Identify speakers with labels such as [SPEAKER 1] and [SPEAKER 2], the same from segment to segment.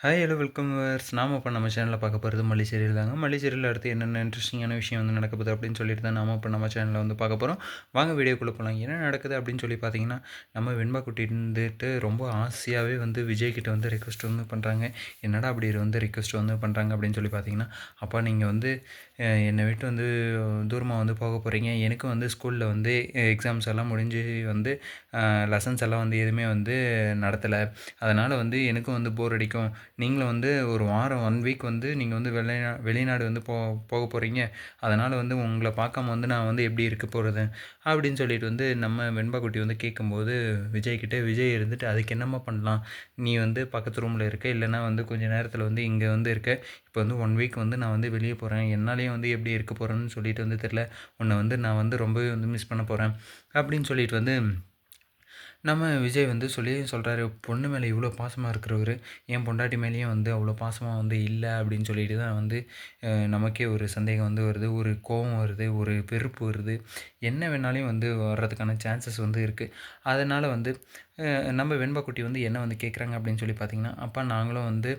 [SPEAKER 1] Hi hello welcome verse நாம இப்போ நம்ம சேனலில் பார்க்க போகிறது மல்லி சீரியல் தாங்க. மல்லி சீரியல் அடுத்து என்னென்ன இன்ட்ரெஸ்டிங்கான விஷயம் வந்து நடக்க போகுது அப்படின்னு சொல்லிட்டு தான் நாம் இப்போ நம்ம சேனலில் வந்து பார்க்க போகிறோம் வாங்க வீடியோக்குள்ளே போகலாம் என்ன நடக்குது அப்படின்னு சொல்லி பார்த்தீங்கன்னா நம்ம வெண்பா குட்டி இருந்துட்டு ரொம்ப ஆசையாகவே வந்து விஜய்கிட்ட வந்து ரிக்வஸ்ட் வந்து பண்ணுறாங்க என்னடா அப்படி வந்து ரிக்வஸ்ட் வந்து பண்ணுறாங்க அப்படின்னு சொல்லி பார்த்தீங்கன்னா அப்பா நீங்கள் வந்து என்னை விட்டு வந்து தூரமாக வந்து போக போகிறீங்க எனக்கும் வந்து ஸ்கூலில் வந்து எக்ஸாம்ஸ் எல்லாம் முடிஞ்சு வந்து லெசன்ஸ் எல்லாம் வந்து எதுவுமே வந்து நடத்தலை. அதனால் வந்து எனக்கும் வந்து போர் அடிக்கும். நீங்களும் வந்து ஒரு வாரம் ஒன் வீக் வந்து நீங்கள் வந்து வெளிநா வெளிநாடு வந்து போ போக போகிறீங்க அதனால் வந்து உங்களை பார்க்காம வந்து நான் வந்து எப்படி இருக்க போகிறது அப்படின்னு சொல்லிட்டு வந்து நம்ம வெண்பாக்குட்டி வந்து கேட்கும்போது விஜய்கிட்ட விஜய் இருந்துட்டு அதுக்கு என்னம்மா பண்ணலாம்? நீ வந்து பக்கத்து ரூமில் இருக்க இல்லைன்னா வந்து கொஞ்ச நேரத்தில் வந்து இங்கே வந்து இருக்க. இப்போ வந்து ஒன் வீக் வந்து நான் வந்து வெளியே போகிறேன் என்னாலேயும் வந்து எப்படி இருக்க போகிறேன்னு சொல்லிட்டு வந்து தெரில உன்னை வந்து நான் வந்து ரொம்பவே வந்து மிஸ் பண்ண போகிறேன் அப்படின்னு சொல்லிட்டு வந்து நம்ம விஜய் வந்து சொல்லி சொல்கிறாரு பொண்ணு மேலே இவ்வளோ பாசமாக இருக்கிறவர் என் பொண்டாட்டி மேலேயும் வந்து அவ்வளோ பாசமாக வந்து இல்லை அப்படின்னு சொல்லிட்டு தான் வந்து நமக்கே ஒரு சந்தேகம் வந்து வருது ஒரு கோபம் வருது ஒரு வெறுப்பு வருது. என்ன வேணாலையும் வந்து வர்றதுக்கான சான்சஸ் வந்து இருக்குது அதனால் வந்து நம்ம வெண்பகுட்டி வந்து என்ன வந்து கேட்குறாங்க அப்படின்னு சொல்லி பார்த்தீங்கன்னா அப்பா நாங்களும் வந்து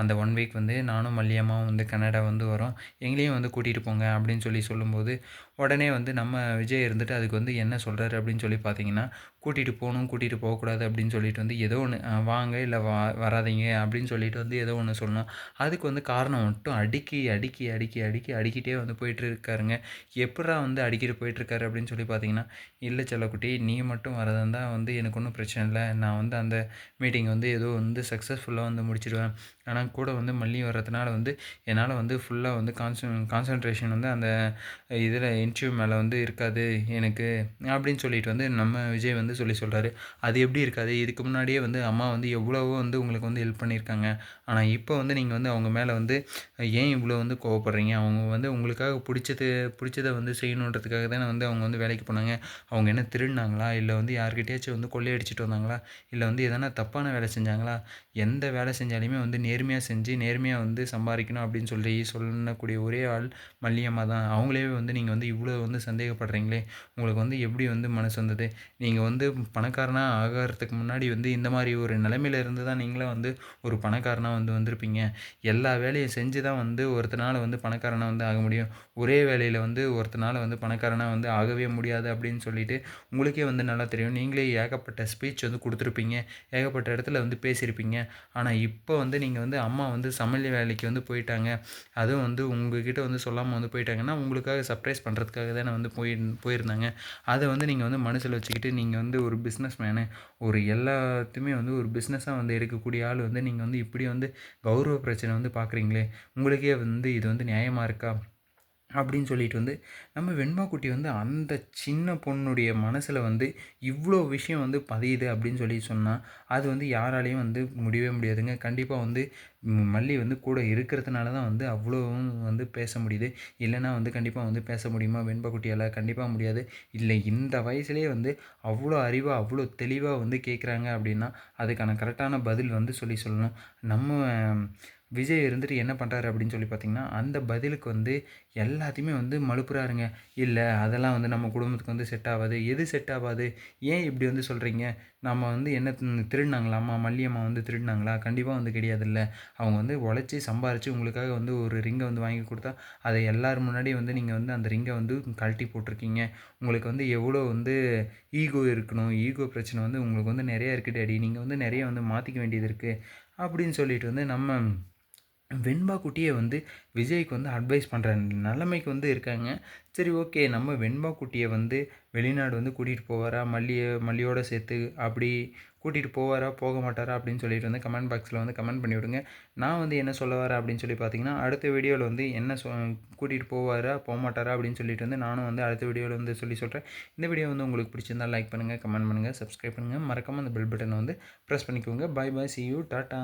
[SPEAKER 1] அந்த ஒன் வீக் வந்து நானும் மல்லியம்மாவும் வந்து கனடா வந்து வரோம். எங்களையும் வந்து கூட்டிகிட்டு போங்க அப்படின்னு சொல்லி சொல்லும்போது உடனே வந்து நம்ம விஜய் இருந்துட்டு அதுக்கு வந்து என்ன சொல்கிறாரு அப்படின்னு சொல்லி பார்த்தீங்கன்னா கூட்டிகிட்டு போகணும் கூட்டிகிட்டு போகக்கூடாது அப்படின்னு சொல்லிட்டு வந்து ஏதோ ஒன்று வாங்க இல்லை வா வராதீங்க அப்படின்னு சொல்லிட்டு வந்து ஏதோ ஒன்று சொல்லணும். அதுக்கு வந்து காரணம் மட்டும் அடுக்கி அடுக்கி அடுக்கி அடுக்கி அடிக்கிட்டே வந்து போயிட்டு இருக்காருங்க எப்படா வந்து அடிக்கிட்டு போயிட்டுருக்காரு? அப்படின்னு சொல்லி பார்த்தீங்கன்னா இல்லை செல்லக்குட்டி நீ மட்டும் வரதா தான் வந்து எனக்கு ஒன்றும் பிரச்சனை இல்லை. நான் வந்து அந்த மீட்டிங் வந்து ஏதோ வந்து சக்ஸஸ்ஃபுல்லாக வந்து முடிச்சிடுவேன். ஆனால் கூட வந்து மல்லி வர்றதுனால வந்து என்னால் வந்து ஃபுல்லாக வந்து கான்சன் கான்சன்ட்ரேஷன் வந்து அந்த இதில் இன்டர்வியூ மேலே வந்து இருக்காது எனக்கு அப்படின்னு சொல்லிட்டு வந்து நம்ம விஜய் வந்து சொல்லி சொல்கிறாரு அது எப்படி இருக்காது? இதுக்கு முன்னாடியே வந்து அம்மா வந்து எவ்வளவோ வந்து உங்களுக்கு வந்து ஹெல்ப் பண்ணியிருக்காங்க. ஆனால் இப்போ வந்து நீங்கள் வந்து அவங்க மேலே வந்து ஏன் இவ்வளோ வந்து கோவப்படுறீங்க? அவங்க வந்து உங்களுக்காக பிடிச்சது பிடிச்சதை வந்து செய்யணுன்றதுக்காக தானே வந்து அவங்க வந்து வேலைக்கு போனாங்க. அவங்க என்ன திருடினாங்களா? இல்லை வந்து யார்கிட்டயாச்சும் வந்து கொள்ளையடிச்சிட்டு வந்தாங்களா? இல்லை வந்து எதனா தப்பான வேலை செஞ்சாங்களா? எந்த வேலை செஞ்சாலுமே வந்து நேர்மையாக செஞ்சு நேர்மையாக வந்து சம்பாதிக்கணும் அப்படின்னு சொல்லி சொல்லக்கூடிய ஒரே ஆள் மல்லியம்மா தான். அவங்களே வந்து நீங்கள் வந்து இவ்வளோ வந்து சந்தேகப்படுறீங்களே? உங்களுக்கு வந்து எப்படி வந்து மனசு வந்தது? நீங்கள் வந்து பணக்காரனாக ஆகிறதுக்கு முன்னாடி வந்து இந்த மாதிரி ஒரு நிலைமையில இருந்து தான் நீங்களும் வந்து ஒரு பணக்காரனாக வந்து வந்திருப்பீங்க. எல்லா வேலையும் செஞ்சு தான் வந்து ஒருத்தனால் வந்து பணக்காரனாக வந்து ஆக முடியும். ஒரே வேலையில் வந்து ஒருத்தனால் வந்து பணக்காரனாக வந்து ஆகவே முடியாது அப்படின்னு சொல்லிட்டு உங்களுக்கே வந்து நல்லா தெரியும். நீங்களே ஏகப்பட்ட ஸ்பீச் வந்து கொடுத்துருப்பீங்க. ஏகப்பட்ட இடத்துல வந்து பேசியிருப்பீங்க. ஆனால் இப்போ வந்து நீங்கள் வந்து அம்மா வந்து சமையல் வேலைக்கு வந்து போயிட்டாங்க. அதுவும் வந்து உங்ககிட்ட வந்து சொல்லாமல் வந்து போயிட்டாங்கன்னா உங்களுக்காக சர்ப்ரைஸ் பண்ணுறதுக்காக தானே வந்து போய் போயிருந்தாங்க. அதை வந்து நீங்கள் வந்து மனசில் வச்சுக்கிட்டு நீங்கள் வந்து ஒரு பிஸ்னஸ் பிஸ்னஸ்மேனு ஒரு எல்லாத்தையுமே வந்து ஒரு பிஸ்னஸாக வந்து எடுக்கக்கூடிய ஆள் வந்து நீங்கள் வந்து இப்படி வந்து கௌரவ பிரச்சனை வந்து பார்க்குறீங்களே உங்களுக்கே வந்து இது வந்து நியாயமாக இருக்கா? அப்படின்னு சொல்லிட்டு வந்து நம்ம வெண்பா குட்டி வந்து அந்த சின்ன பொண்ணுடைய மனசில் வந்து இவ்வளோ விஷயம் வந்து பதியுது அப்படின்னு சொல்லி சொன்னால் அது வந்து யாராலையும் வந்து முடியவே முடியாதுங்க. கண்டிப்பாக வந்து மல்லி வந்து கூட இருக்கிறதுனால தான் வந்து அவ்வளோவும் வந்து பேச முடியுது. இல்லைன்னா வந்து கண்டிப்பாக வந்து பேச முடியுமா? வெண்பகுட்டியால் கண்டிப்பாக முடியாது. இல்லை இந்த வயசுலேயே வந்து அவ்வளோ அறிவாக அவ்வளோ தெளிவாக வந்து கேட்குறாங்க அப்படின்னா அதுக்கான கரெக்டான பதில் வந்து சொல்லி சொல்லணும். நம்ம விஜய் இருந்துட்டு என்ன பண்ணுறாரு அப்படின்னு சொல்லி பார்த்தீங்கன்னா அந்த பதிலுக்கு வந்து எல்லாத்தையுமே வந்து மழுப்புறாருங்க. இல்லை அதெல்லாம் வந்து நம்ம குடும்பத்துக்கு வந்து செட் ஆகாது. எது செட் ஆகாது? ஏன் இப்படி வந்து சொல்கிறீங்க நம்ம வந்து என்ன திருடினாங்களாம்மா திருடினாங்களா? அம்மா மல்லியம்மா வந்து திருடினாங்களா? கண்டிப்பாக வந்து கிடையாதுல்ல. அவங்க வந்து உழைச்சி சம்பாரித்து உங்களுக்காக வந்து ஒரு ரிங்கை வந்து வாங்கி கொடுத்தா அதை எல்லார் முன்னாடி வந்து நீங்கள் வந்து அந்த ரிங்கை வந்து கழட்டி போட்டிருக்கீங்க. உங்களுக்கு வந்து எவ்வளோ வந்து ஈகோ இருக்கணும்? ஈகோ பிரச்சனை வந்து உங்களுக்கு வந்து நிறையா இருக்குது அடி நீங்கள் வந்து நிறைய வந்து மாற்றிக்க வேண்டியது இருக்குது அப்படின்னு சொல்லிட்டு வந்து நம்ம வெண்பா குட்டியை வந்து விஜய்க்கு வந்து அட்வைஸ் பண்ணுற நிலைமைக்கு வந்து இருக்காங்க. சரி ஓகே நம்ம வெண்பா குட்டியை வந்து வெளிநாடு வந்து கூட்டிகிட்டு போவாரா? மல்லியை மல்லியோட சேர்த்து அப்படி கூட்டிகிட்டு போவாரா? போக மாட்டாரா? அப்படின்னு சொல்லிட்டு வந்து கமெண்ட் பாக்ஸில் வந்து கமெண்ட் பண்ணி விடுங்க நான் வந்து என்ன சொல்ல வரேன் அப்படின்னு சொல்லி பார்த்தீங்கன்னா அடுத்த வீடியோவில் வந்து என்ன சொ கூட்டிகிட்டு போவாரா? போக மாட்டாரா? அப்படின்னு சொல்லிட்டு வந்து நானும் வந்து அடுத்த வீடியோவில் வந்து சொல்லி சொல்கிறேன் இந்த வீடியோ வந்து உங்களுக்கு பிடிச்சிருந்தா லைக் பண்ணுங்கள் கமெண்ட் பண்ணுங்கள் சப்ஸ்கிரைப் பண்ணுங்கள் மறக்காமல் அந்த பெல் பட்டனை வந்து ப்ரெஸ் பண்ணிக்கோங்க. Bye bye see you tata